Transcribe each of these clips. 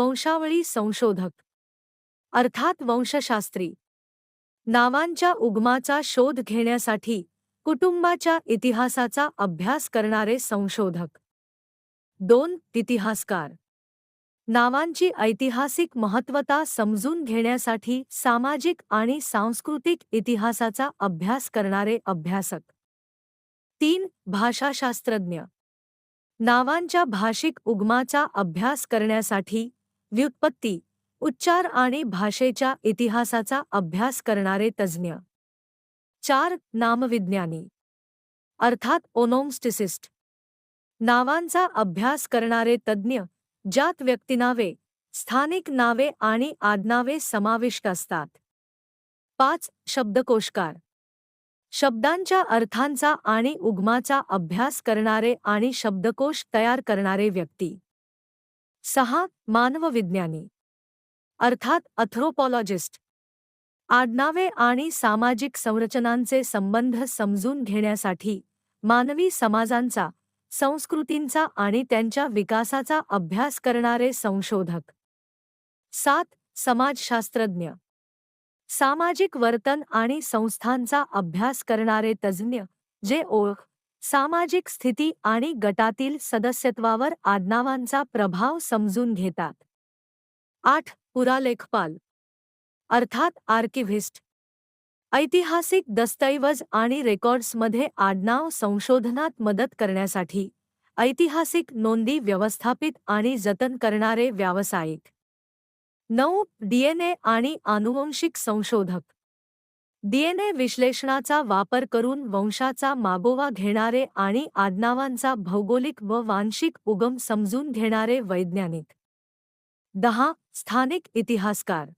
वंशावळी संशोधक. अर्थात वंशशास्त्री. नावांच्या उगमाचा शोध घेण्यासाठी कुटुंबाच्या इतिहासाचा अभ्यास करणारे संशोधक. दोन इतिहासकार. नावांची ऐतिहासिक महत्वता समजून घेण्यासाठी सामाजिक आणि सांस्कृतिक इतिहासाचा अभ्यास करणारे अभ्यासक. तीन भाषाशास्त्रज्ञ. नावांच्या भाषिक उगमाचा अभ्यास करण्यासाठी व्युत्पत्ती उच्चार आणि भाषेच्या इतिहासाचा अभ्यास करणारे तज्ज्ञ. चार नामविज्ञानी. अर्थात ओनोमस्टिसिस्ट. नावांचा अभ्यास करणारे तज्ज्ञ ज्यात व्यक्तिनावे स्थानिक नावे आणि आडनावे समाविष्ट असतात. पाच शब्दकोशकार शब्दांच्या अर्थांचा आणि उगमाचा अभ्यास करणारे आणि शब्दकोश तयार करणारे व्यक्ती. सहा मानवविज्ञानी. अर्थात अथ्रोपॉलॉजिस्ट. आडनावे आणि सामाजिक संरचनांचे संबंध समजून घेण्यासाठी मानवी समाजांचा संस्कृतींचा आणि त्यांच्या विकासाचा अभ्यास करणारे संशोधक. सात समाजशास्त्रज्ञ. सामाजिक वर्तन आणि संस्थांचा अभ्यास करणारे तज्ज्ञ जे ओळख सामाजिक स्थिती आणि गटातील सदस्यत्वावर आडनावांचा प्रभाव समजून घेतात. आठ. पुरालेखपाल. अर्थात आर्किव्हिस्ट. ऐतिहासिक दस्तऐवज आणि रेकॉर्ड्समध्ये आडनाव संशोधनात मदत करण्यासाठी ऐतिहासिक नोंदी व्यवस्थापित आणि जतन करणारे व्यावसायिक. नऊ. डीएनए आणि आनुवंशिक संशोधक. डीएनए विश्लेषणाचा वापर करून वंशाचा मागोवा घेणारे आणि आडनावांचा भौगोलिक व वांशिक उगम समजून घेणारे वैज्ञानिक. दहा. स्थानिक इतिहासकार.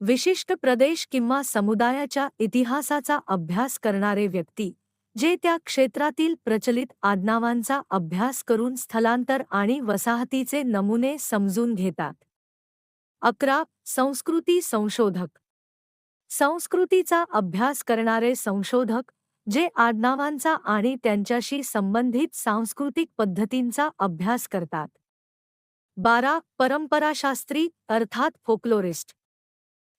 विशिष्ट प्रदेश किंवा समुदायाच्या इतिहासाचा अभ्यास करणारे व्यक्ती जे त्या क्षेत्रातील प्रचलित आडनावांचा अभ्यास करून स्थलांतर आणि वसाहतीचे नमुने समजून घेतात. अकरा. संस्कृती संशोधक. संस्कृतीचा अभ्यास करणारे संशोधक जे आडनावांचा आणि त्यांच्याशी संबंधित सांस्कृतिक पद्धतींचा अभ्यास करतात. बारा परंपराशास्त्री अर्थात फोक्लोरिस्ट.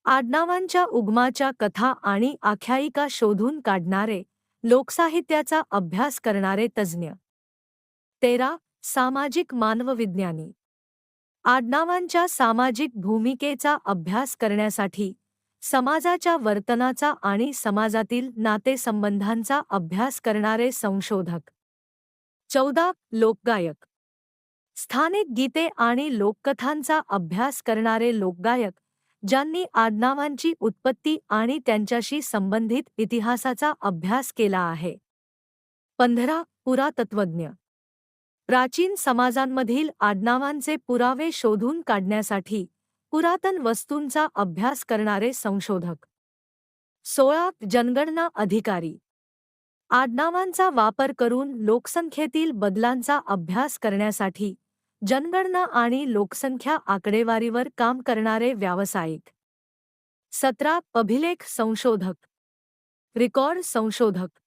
आडनावांच्या उगमाच्या कथा आणि आख्यायिका शोधून काढणारे लोकसाहित्याचा अभ्यास करणारे तज्ज्ञ. तेरा सामाजिक मानवविज्ञानी. आडनावांच्या सामाजिक भूमिकेचा अभ्यास करण्यासाठी समाजाच्या वर्तनाचा आणि समाजातील नातेसंबंधांचा अभ्यास करणारे संशोधक. चौदा लोकगायक. स्थानिक गीते आणि लोककथांचा अभ्यास करणारे लोकगायक ज्यांनी आडनावांची उत्पत्ती आणि त्यांच्याशी संबंधित इतिहासाचा अभ्यास केला आहे. पंधरा पुरातत्वज्ञ. प्राचीन समाजांमधील आडनावांचे पुरावे शोधून काढण्यासाठी पुरातन वस्तूंचा अभ्यास करणारे संशोधक. सोळा जनगणना अधिकारी. आडनावांचा वापर करून लोकसंख्येतील बदलांचा अभ्यास करण्यासाठी जनगणना आणि लोकसंख्या आकडेवारीवर काम करणारे व्यावसायिक. सतरा अभिलेख संशोधक. रेकॉर्ड संशोधक.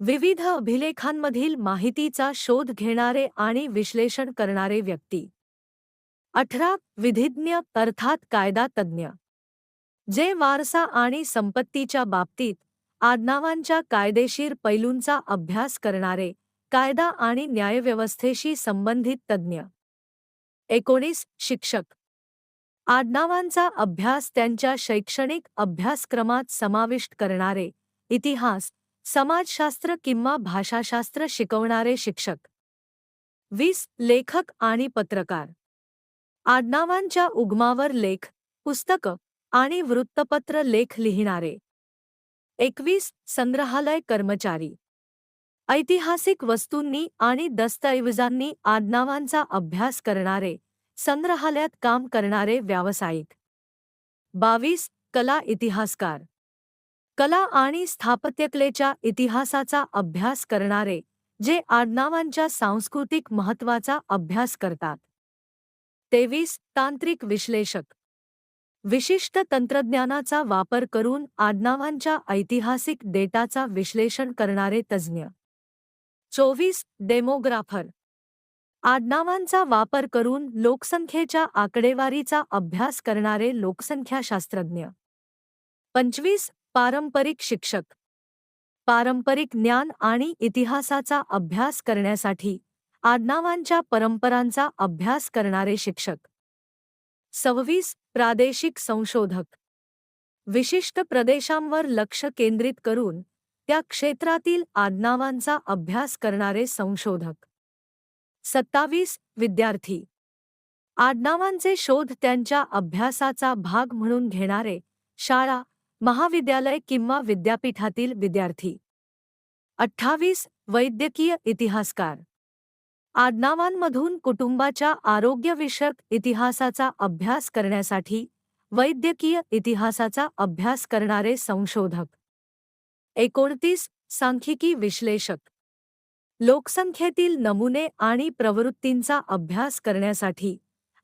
विविध अभिलेखांमधील माहितीचा शोध घेणारे आणि विश्लेषण करणारे व्यक्ती. अठरा विधिज्ञ अर्थात कायदा तज्ज्ञ जे वारसा आणि संपत्तीच्या बाबतीत आडनावांच्या कायदेशीर पैलूंचा अभ्यास करणारे कायदा आणि न्यायव्यवस्थेशी संबंधित तज्ज्ञ एकोणीस शिक्षक. आडनावांचा अभ्यास त्यांच्या शैक्षणिक अभ्यासक्रमात समाविष्ट करणारे इतिहास समाजशास्त्र किंवा भाषाशास्त्र शिकवणारे शिक्षक. वीस लेखक आणि पत्रकार. आडनावांच्या उगमावर लेख पुस्तकं आणि वृत्तपत्र लेख लिहिणारे. एकवीस संग्रहालय कर्मचारी. ऐतिहासिक वस्तूंनी आणि दस्तऐवजांनी आडनावांचा अभ्यास करणारे संग्रहालयात काम करणारे व्यावसायिक. बावीस कला इतिहासकार. कला आणि स्थापत्यकलेच्या इतिहासाचा अभ्यास करणारे जे आडनावांच्या सांस्कृतिक महत्त्वाचा अभ्यास करतात. तेवीस तांत्रिक विश्लेषक. विशिष्ट तंत्रज्ञानाचा वापर करून आडनावांच्या ऐतिहासिक डेटाचा विश्लेषण करणारे तज्ज्ञ. चोवीस डेमोग्राफर. आडनावांचा वापर करून लोकसंख्येच्या आकडेवारीचा अभ्यास करणारे लोकसंख्याशास्त्रज्ञ. पंचवीस पारंपरिक शिक्षक. पारंपरिक ज्ञान आणि इतिहासाचा अभ्यास करण्यासाठी आडनावांच्या परंपरांचा अभ्यास करणारे शिक्षक. सव्वीस प्रादेशिक संशोधक. विशिष्ट प्रदेशांवर लक्ष केंद्रित करून त्या क्षेत्रातील आडनावांचा अभ्यास करणारे संशोधक. सत्तावीस विद्यार्थी. आडनावांचे शोध त्यांच्या अभ्यासाचा भाग म्हणून घेणारे शाळा महाविद्यालय किंवा विद्यापीठातील विद्यार्थी. अठ्ठावीस वैद्यकीय इतिहासकार. आडनावांमधून कुटुंबाच्या आरोग्यविषयक इतिहासाचा अभ्यास करण्यासाठी वैद्यकीय इतिहासाचा अभ्यास करणारे संशोधक. एकोणतीस सांख्यिकी विश्लेषक. लोकसंख्येतील नमुने आणि प्रवृत्तींचा अभ्यास करण्यासाठी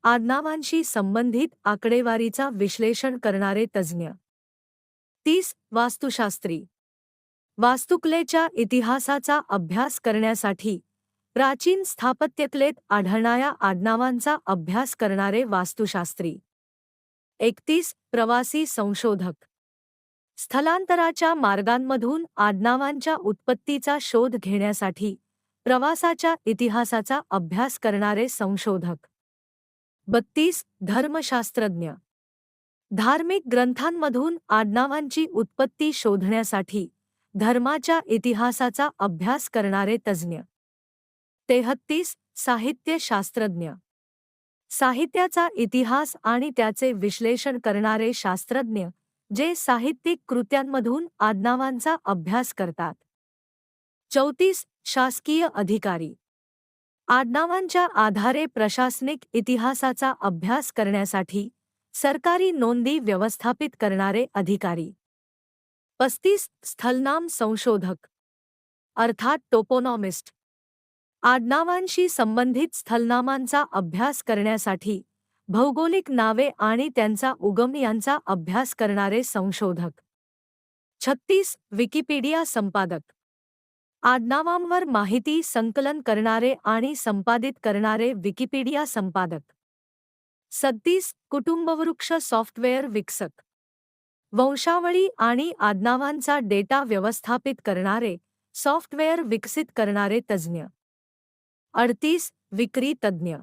आडनावांशी संबंधित आकडेवारीचा विश्लेषण करणारे तज्ज्ञ. तीस वास्तुशास्त्री. वास्तुकलेच्या इतिहासाचा अभ्यास करण्यासाठी प्राचीन स्थापत्यकलेत आढळणाऱ्या आडनावांचा अभ्यास करणारे वास्तुशास्त्री. एकतीस प्रवासी संशोधक. स्थलांतराच्या मार्गांमधून आडनावांच्या उत्पत्तीचा शोध घेण्यासाठी प्रवासाच्या इतिहासाचा अभ्यास करणारे संशोधक. बत्तीस धर्मशास्त्रज्ञ. धार्मिक ग्रंथांमधून आडनावांची उत्पत्ती शोधण्यासाठी धर्माच्या इतिहासाचा अभ्यास करणारे तज्ज्ञ. तेहत्तीस साहित्यशास्त्रज्ञ. साहित्याचा इतिहास आणि त्याचे विश्लेषण करणारे शास्त्रज्ञ जे साहित्यिक कृत्यांमधून आडनावांचा अभ्यास करतात. चौतीस शासकीय अधिकारी. आडनावांच्या आधारे प्रशासनिक इतिहासाचा अभ्यास करण्यासाठी सरकारी नोंदी व्यवस्थापित करणारे अधिकारी. पस्तीस स्थलनाम संशोधक. अर्थात टोपोनॉमिस्ट. आडनावांशी संबंधित स्थलनामांचा अभ्यास करण्यासाठी भौगोलिक नावे आणि त्यांचा उगम यांचा अभ्यास करणारे संशोधक. छत्तीस विकिपीडिया संपादक. आडनावांवर माहिती संकलन करणारे आणि संपादित करणारे विकिपीडिया संपादक. सत्तीस कुटुंबवृक्ष सॉफ्टवेअर विकसक. वंशावळी आणि आडनावांचा डेटा व्यवस्थापित करणारे सॉफ्टवेअर विकसित करणारे तज्ज्ञ. अडतीस विक्री तज्ज्ञ.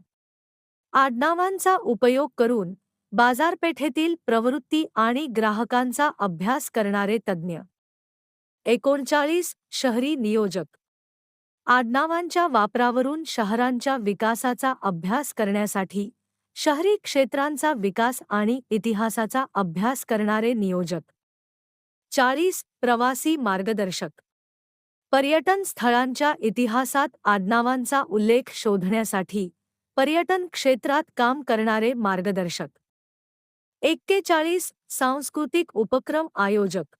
आडनावांचा उपयोग करून बाजारपेठेतील प्रवृत्ती आणि ग्राहकांचा अभ्यास करणारे तज्ज्ञ. एकोणचाळीस शहरी नियोजक. आडनावांच्या वापरावरून शहरांच्या विकासाचा अभ्यास करण्यासाठी शहरी क्षेत्रांचा विकास आणि इतिहासाचा अभ्यास करणारे नियोजक. चाळीस प्रवासी मार्गदर्शक. पर्यटन स्थळांच्या इतिहासात आडनावांचा उल्लेख शोधण्यासाठी पर्यटन क्षेत्रात काम करणारे मार्गदर्शक. एक्केचाळीस सांस्कृतिक उपक्रम आयोजक.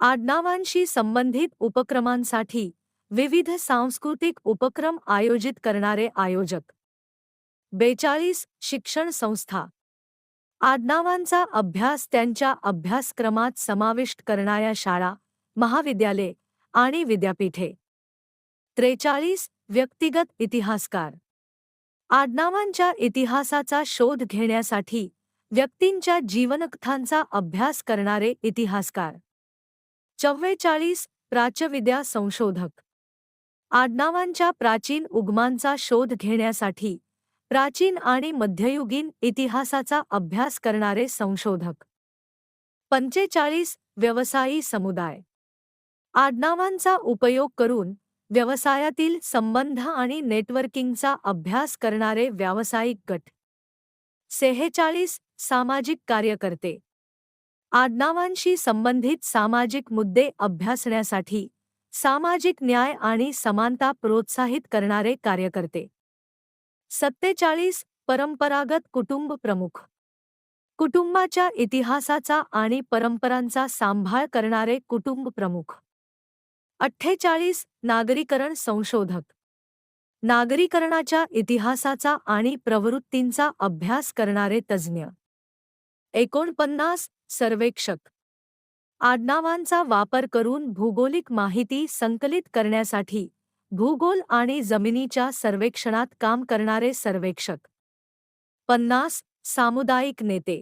आडनावांशी संबंधित उपक्रमांसाठी विविध सांस्कृतिक उपक्रम आयोजित करणारे आयोजक. बेचाळीस शिक्षण संस्था. आडनावांचा अभ्यास त्यांच्या अभ्यासक्रमात समाविष्ट करणाऱ्या शाळा महाविद्यालये आणि विद्यापीठे. त्रेचाळीस व्यक्तिगत इतिहासकार. आडनावांच्या इतिहासाचा शोध घेण्यासाठी व्यक्तींच्या जीवनकथांचा अभ्यास करणारे इतिहासकार. चव्वेचाळीस प्राच्यविद्या संशोधक. आडनावांच्या प्राचीन उगमांचा शोध घेण्यासाठी प्राचीन आणि मध्ययुगीन इतिहासाचा अभ्यास करणारे संशोधक. पंचेचाळीस व्यवसायी समुदाय. आडनावांचा उपयोग करून व्यवसायातील संबंध आणि नेटवर्किंगचा अभ्यास करणारे व्यावसायिक गट. सेहेचाळीस सामाजिक कार्यकर्ते. आडनावांशी संबंधित सामाजिक मुद्दे अभ्यासण्यासाठी सामाजिक न्याय आणि समानता प्रोत्साहित करणारे कार्यकर्ते. सत्तेचाळीस परंपरागत कुटुंब प्रमुख. कुटुंबाच्या इतिहासाचा आणि परंपरांचा सांभाळ करणारे कुटुंब प्रमुख. अठ्ठेचाळीस नागरीकरण संशोधक. नागरीकरणाच्या इतिहासाचा आणि प्रवृत्तींचा अभ्यास करणारे तज्ज्ञ. एकोणपन्नास सर्वेक्षक. आडनावांचा वापर करून भूगोलिक माहिती संकलित करण्यासाठी भूगोल आणि जमिनीच्या सर्वेक्षणात काम करणारे सर्वेक्षक. पन्नास सामुदायिक नेते.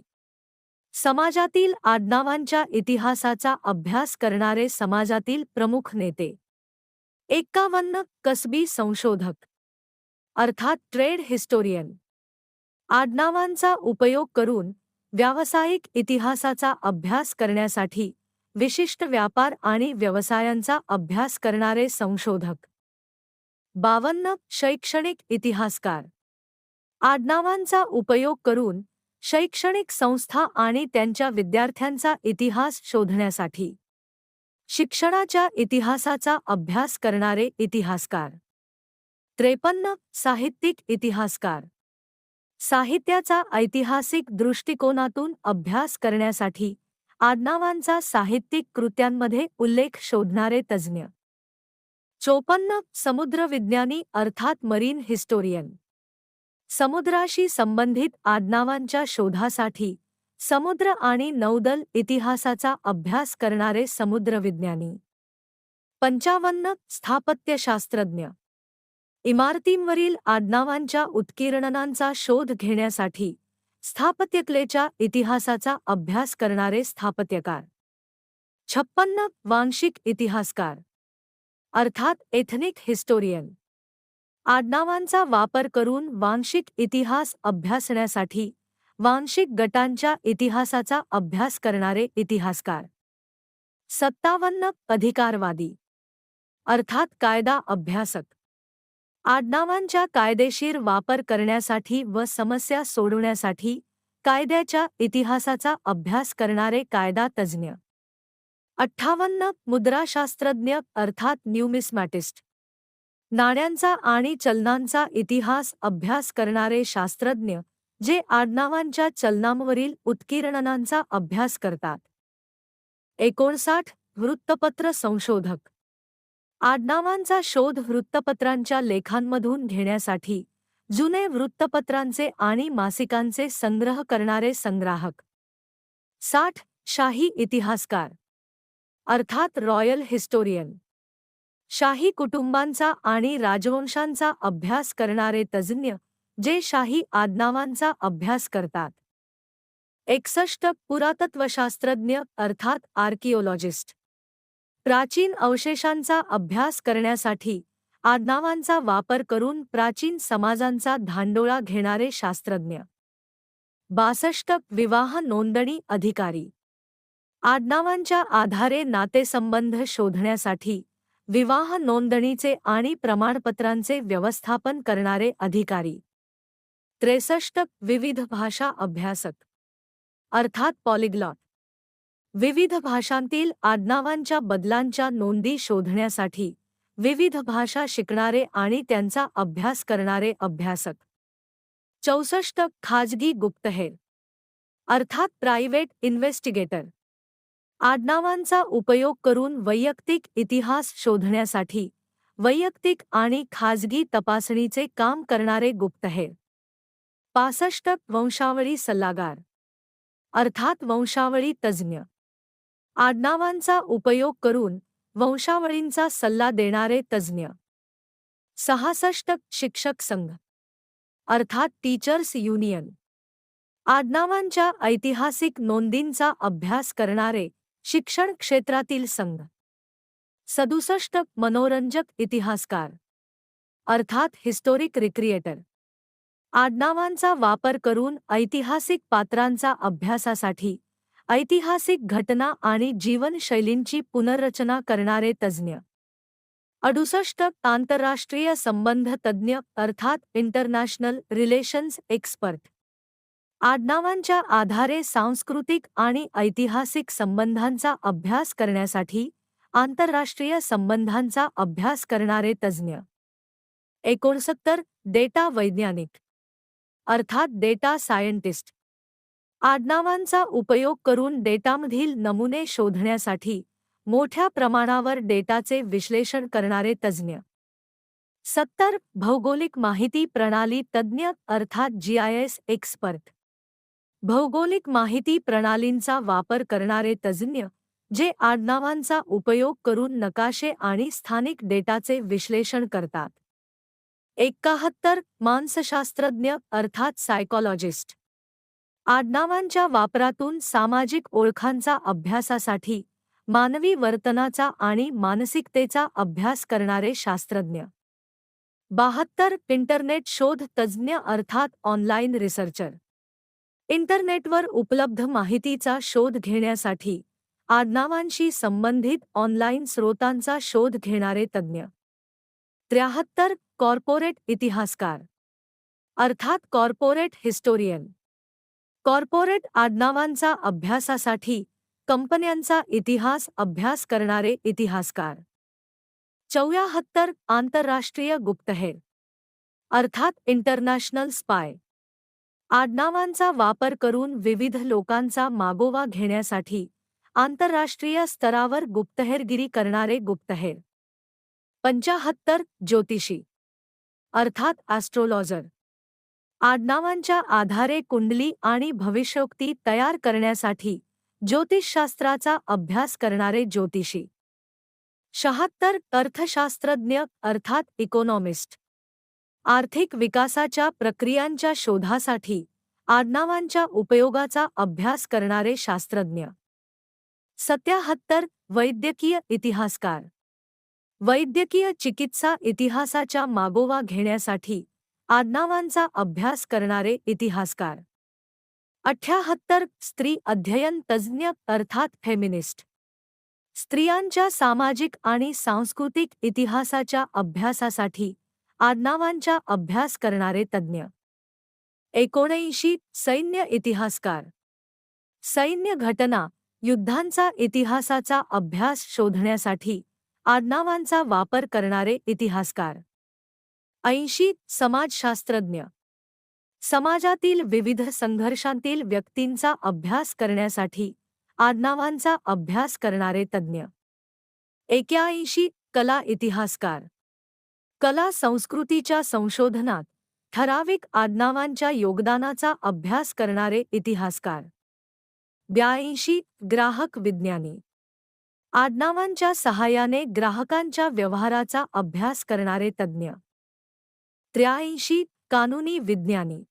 समाजातील आडनावांच्या इतिहासाचा अभ्यास करणारे समाजातील प्रमुख नेते. एक्कावन्न कसबी संशोधक. अर्थात ट्रेड हिस्टोरियन. आडनावांचा उपयोग करून व्यावसायिक इतिहासाचा अभ्यास करण्यासाठी विशिष्ट व्यापार आणि व्यवसायांचा अभ्यास करणारे संशोधक. बावन्न शैक्षणिक इतिहासकार. आडनावांचा उपयोग करून शैक्षणिक संस्था आणि त्यांच्या विद्यार्थ्यांचा इतिहास शोधण्यासाठी. शिक्षणाच्या इतिहासाचा अभ्यास करणारे इतिहासकार. त्रेपन्न साहित्यिक इतिहासकार. साहित्याचा ऐतिहासिक दृष्टिकोनातून अभ्यास करण्यासाठी आडनावांचा साहित्यिक कृत्यांमध्ये उल्लेख शोधणारे तज्ज्ञ. चोपन्न समुद्रविज्ञानी अर्थात मरीन हिस्टोरियन समुद्राशी संबंधित आडनावांच्या शोधासाठी समुद्र आणि नौदल इतिहासाचा अभ्यास करणारे समुद्रविज्ञानी. पंचावन्न स्थापत्यशास्त्रज्ञ. इमारतींवरील आडनावांच्या उत्कीर्णनांचा शोध घेण्यासाठी स्थापत्यकलेच्या इतिहासाचा अभ्यास करणारे स्थापत्यकार. छप्पन्न वांशिक इतिहासकार. अर्थात एथनिक हिस्टोरियन. आडनावांचा वापर करून वांशिक इतिहास अभ्यासण्यासाठी वांशिक गटांच्या इतिहासाचा अभ्यास करणारे इतिहासकार. सत्तावन्न अधिकारवादी. अर्थात कायदा अभ्यासक. आडनावांच्या कायदेशीर वापर करण्यासाठी व समस्या सोडवण्यासाठी कायद्याच्या इतिहासाचा अभ्यास करणारे कायदा तज्ज्ञ अठ्ठावन्न मुद्राशास्त्रज्ञ अर्थात न्यूमिस्मॅटिस्ट. नाण्यांचा आणि चलनांचा इतिहास अभ्यास करणारे शास्त्रज्ञ जे आडनावांच्या चलनांवरील उत्कीर्णनांचा अभ्यास करतात. एकोणसाठ वृत्तपत्र संशोधक. आडनावांचा शोध वृत्तपत्रांच्या लेखांमधून घेण्यासाठी जुने वृत्तपत्रांचे आणि मासिकांचे संग्रह करणारे संग्राहक. साठ शाही इतिहासकार. अर्थात रॉयल हिस्टोरियन. शाही कुटुंबांचा आणि राजवंशांचा अभ्यास करणारे तज्ज्ञ जे शाही आडनावांचा अभ्यास करतात. एकसष्ट पुरातत्वशास्त्रज्ञ अर्थात आर्किओलॉजिस्ट. प्राचीन अवशेषांचा अभ्यास करण्यासाठी आडनावांचा वापर करून प्राचीन समाजांचा धांडोळा घेणारे शास्त्रज्ञ. बासष्ट विवाह नोंदणी अधिकारी. आडनावांच्या आधारे नातेसंबंध शोधण्यासाठी विवाह नोंदणीचे आणि प्रमाणपत्रांचे व्यवस्थापन करणारे अधिकारी. त्रेसष्ट विविध भाषा अभ्यासक. अर्थात पॉलिग्लॉट. विविध भाषांतील आडनावांच्या बदलांच्या नोंदी शोधण्यासाठी विविध भाषा शिकणारे आणि त्यांचा अभ्यास करणारे अभ्यासक. चौसष्ट खाजगी गुप्तहेर. अर्थात प्रायव्हेट इन्व्हेस्टिगेटर. आडनावांचा उपयोग करून वैयक्तिक इतिहास शोधण्यासाठी वैयक्तिक आणि खाजगी तपासणीचे काम करणारे गुप्तहेर पासष्ट वंशावळी सल्लागार. अर्थात वंशावळी तज्ज्ञ. आडनावांचा उपयोग करून वंशावळींचा सल्ला देणारे तज्ज्ञ. सहासष्ट शिक्षक संघ. अर्थात टीचर्स युनियन. आडनावांच्या ऐतिहासिक नोंदींचा अभ्यास करणारे शिक्षण क्षेत्रातील संघ. सदुसष्ट मनोरंजक इतिहासकार. अर्थात हिस्टोरिक रिक्रिएटर आडनावांचा वापर करून ऐतिहासिक पात्रांचा अभ्यासासाठी ऐतिहासिक घटना आणि जीवनशैलींची पुनर्रचना करणारे तज्ज्ञ. अडुसष्ट आंतरराष्ट्रीय संबंध तज्ज्ञ अर्थात इंटरनॅशनल रिलेशन्स एक्सपर्ट आडनावांच्या आधारे सांस्कृतिक आणि ऐतिहासिक संबंधांचा अभ्यास करण्यासाठी आंतरराष्ट्रीय संबंधांचा अभ्यास करणारे तज्ज्ञ. एकोणसत्तर डेटा वैज्ञानिक. अर्थात डेटा सायंटिस्ट. आडनावांचा उपयोग करून डेटामधील नमुने शोधण्यासाठी मोठ्या प्रमाणावर डेटाचे विश्लेषण करणारे तज्ज्ञ. सत्तर भौगोलिक माहिती प्रणाली तज्ज्ञ अर्थात जीआयएस एक्सपर्ट. भौगोलिक माहिती प्रणालींचा वापर करणारे तज्ज्ञ जे आडनावांचा उपयोग करून नकाशे आणि स्थानिक डेटाचे विश्लेषण करतात. एकाहत्तर मानसशास्त्रज्ञ अर्थात सायकॉलॉजिस्ट. आडनावांच्या वापरातून सामाजिक ओळखांचा अभ्यासासाठी मानवी वर्तनाचा आणि मानसिकतेचा अभ्यास करणारे शास्त्रज्ञ. बहात्तर इंटरनेट शोध तज्ज्ञ अर्थात ऑनलाईन रिसर्चर. इंटरनेटवर उपलब्ध माहितीचा शोध घेण्यासाठी आडनावांशी संबंधित ऑनलाईन स्रोतांचा शोध घेणारे तज्ज्ञ. त्र्याहत्तर कॉर्पोरेट इतिहासकार. अर्थात कॉर्पोरेट हिस्टोरियन. कॉर्पोरेट आडनावांचा अभ्यासासाठी कंपन्यांचा इतिहास अभ्यास करणारे इतिहासकार. चौऱ्याहत्तर आंतरराष्ट्रीय गुप्तहेर. अर्थात इंटरनॅशनल स्पाय. आडनावांचा वापर करून विविध लोकांचा मागोवा घेण्यासाठी आंतरराष्ट्रीय स्तरावर गुप्तहेरगिरी करणारे गुप्तहेर. पंचाहत्तर ज्योतिषी. अर्थात ॲस्ट्रोलॉजर. आडनावांच्या आधारे कुंडली आणि भविष्योक्ती तयार करण्यासाठी ज्योतिषशास्त्राचा अभ्यास करणारे ज्योतिषी. शहात्तर अर्थशास्त्रज्ञ अर्थात इकॉनॉमिस्ट. आर्थिक विकासाच्या प्रक्रियांच्या शोधासाठी आडनावांच्या उपयोगाचा अभ्यास करणारे शास्त्रज्ञ. सत्याहत्तर वैद्यकीय इतिहासकार. वैद्यकीय चिकित्सा इतिहासाच्या मागोवा घेण्यासाठी आडनावांचा अभ्यास करणारे इतिहासकार. अठ्याहत्तर स्त्री अध्ययन तज्ज्ञ अर्थात फेमिनिस्ट. स्त्रियांच्या सामाजिक आणि सांस्कृतिक इतिहासाच्या अभ्यासासाठी आडनावांचा अभ्यास करणारे तज्ज्ञ. एकोणऐंशी सैन्य इतिहासकार. सैन्य घटना युद्धांचा इतिहासाचा अभ्यास शोधण्यासाठी आडनावांचा वापर करणारे इतिहासकार. ऐंशी समाजशास्त्रज्ञ. समाजातील विविध संघर्षांतील व्यक्तींचा अभ्यास करण्यासाठी आडनावांचा अभ्यास करणारे तज्ज्ञ. एक्याऐंशी कला इतिहासकार. कला संस्कृतीच्या संशोधनात ठराविक आडनावांच्या योगदानाचा अभ्यास करणारे इतिहासकार. ब्याऐंशी ग्राहक विज्ञानी. आडनावांच्या सहाय्याने ग्राहकांच्या व्यवहाराचा अभ्यास करणारे तज्ज्ञ. त्र्याऐंशी कानुनी विज्ञानी.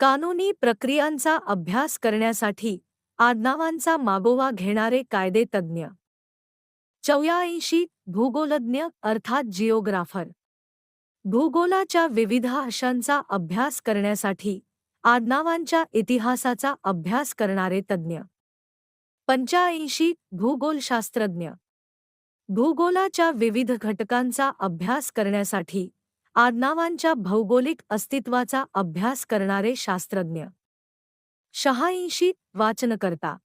कानुनी प्रक्रियांचा अभ्यास करण्यासाठी आडनावांचा मागोवा घेणारे कायदे चौऱ्याऐंशी भूगोलज्ञ अर्थात जिओग्राफर. भूगोलाच्या विविध अशांचा अभ्यास करण्यासाठी आडनावांच्या इतिहासाचा अभ्यास करणारे तज्ज्ञ पंच्याऐंशी भूगोलशास्त्रज्ञ. भूगोलाच्या विविध घटकांचा अभ्यास करण्यासाठी आडनावांच्या भौगोलिक अस्तित्वाचा अभ्यास करणारे शास्त्रज्ञ. शहाऐंशी वाचनकर्ता.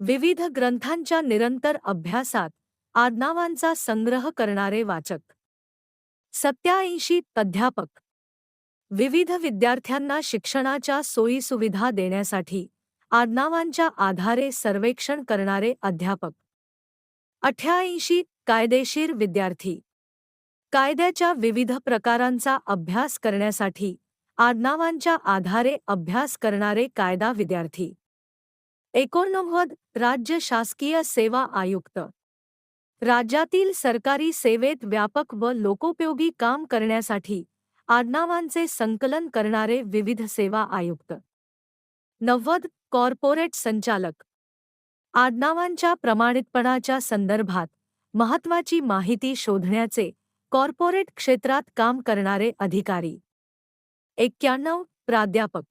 विविध ग्रंथांच्या निरंतर अभ्यासात आडनावांचा संग्रह करणारे वाचक. सत्याऐंशी अध्यापक. विविध विद्यार्थ्यांना शिक्षणाच्या सोयीसुविधा देण्यासाठी आडनावांच्या आधारे सर्वेक्षण करणारे अध्यापक. अठ्याऐंशी कायदेशीर विद्यार्थी. कायद्याच्या विविध प्रकारांचा अभ्यास करण्यासाठी आडनावांच्या आधारे अभ्यास करणारे कायदा विद्यार्थी. एकोणनव्वद राज्य शासकीय सेवा आयुक्त. राज्यातील सरकारी सेवेत व्यापक व लोकोपयोगी काम करण्यासाठी आडनावांचे संकलन करणारे विविध सेवा आयुक्त. नव्वद कॉर्पोरेट संचालक. आडनावांच्या प्रमाणितपणाच्या संदर्भात महत्त्वाची माहिती शोधण्याचे कॉर्पोरेट क्षेत्रात काम करणारे अधिकारी. एक्क्याण्णव प्राध्यापक.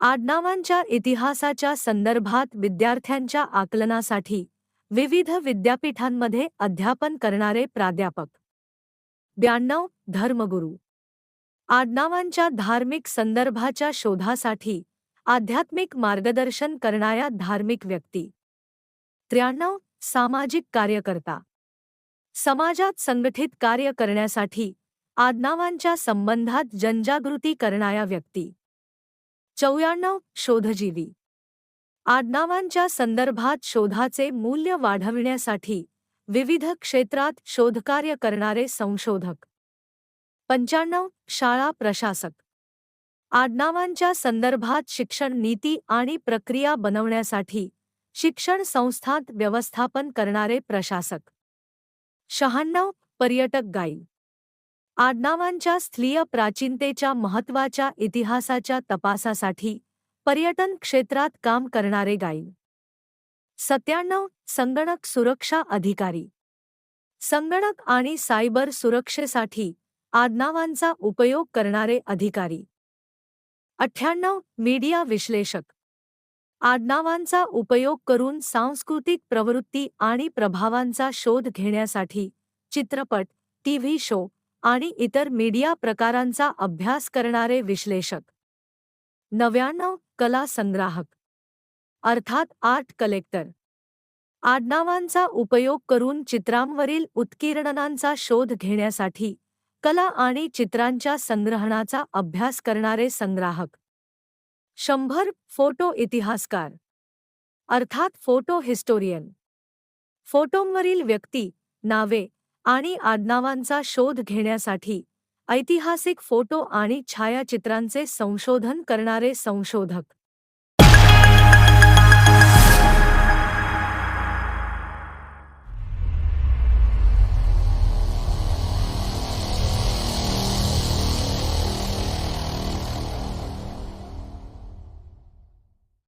आडनावांच्या इतिहासाच्या संदर्भात विद्यार्थ्यांच्या आकलनासाठी विविध विद्यापीठांमध्ये अध्यापन करणारे प्राध्यापक. ब्याण्णव, धर्मगुरू. आडनावांच्या धार्मिक संदर्भाच्या शोधासाठी आध्यात्मिक मार्गदर्शन करणाऱ्या धार्मिक व्यक्ती. त्र्याण्णव, सामाजिक कार्यकर्ता. समाजात संघटित कार्य करण्यासाठी आडनावांच्या संबंधात जनजागृती करणाऱ्या व्यक्ती. चौऱ्याण्णव, शोधजीवी. आडनावांच्या संदर्भात शोधाचे मूल्य वाढविण्यासाठी विविध क्षेत्रात शोधकार्य करणारे संशोधक. पंच्याण्णव शाळा प्रशासक. आडनावांच्या संदर्भात शिक्षण नीती आणि प्रक्रिया बनवण्यासाठी शिक्षण संस्थांत व्यवस्थापन करणारे प्रशासक. शहाण्णव पर्यटक गाईड आडनावांच्या स्थलीय प्राचीनतेच्या महत्त्वाच्या इतिहासाच्या तपासासाठी पर्यटन क्षेत्रात काम करणारे गाईड सत्त्याण्णव संगणक सुरक्षा अधिकारी. संगणक आणि सायबर सुरक्षेसाठी आडनावांचा उपयोग करणारे अधिकारी. अठ्ठ्याण्णव मीडिया विश्लेषक. आडनावांचा उपयोग करून सांस्कृतिक प्रवृत्ती आणि प्रभावांचा शोध घेण्यासाठी चित्रपट टीव्ही शो आणि इतर मीडिया प्रकारांचा अभ्यास करणारे विश्लेषक. नव्याण्णव कला संग्राहक अर्थात आर्ट कलेक्टर. आडनावांचा उपयोग करून चित्रांवरील उत्कीर्णनांचा शोध घेण्यासाठी कला आणि चित्रांच्या संग्रहणाचा अभ्यास करणारे संग्राहक. शंभर फोटो इतिहासकार. अर्थात फोटो हिस्टोरियन. फोटोंवरील व्यक्ती नावे आणि आडनावांचा शोध घेण्यासाठी ऐतिहासिक फोटो आणि छायाचित्रांचे संशोधन करणारे संशोधक.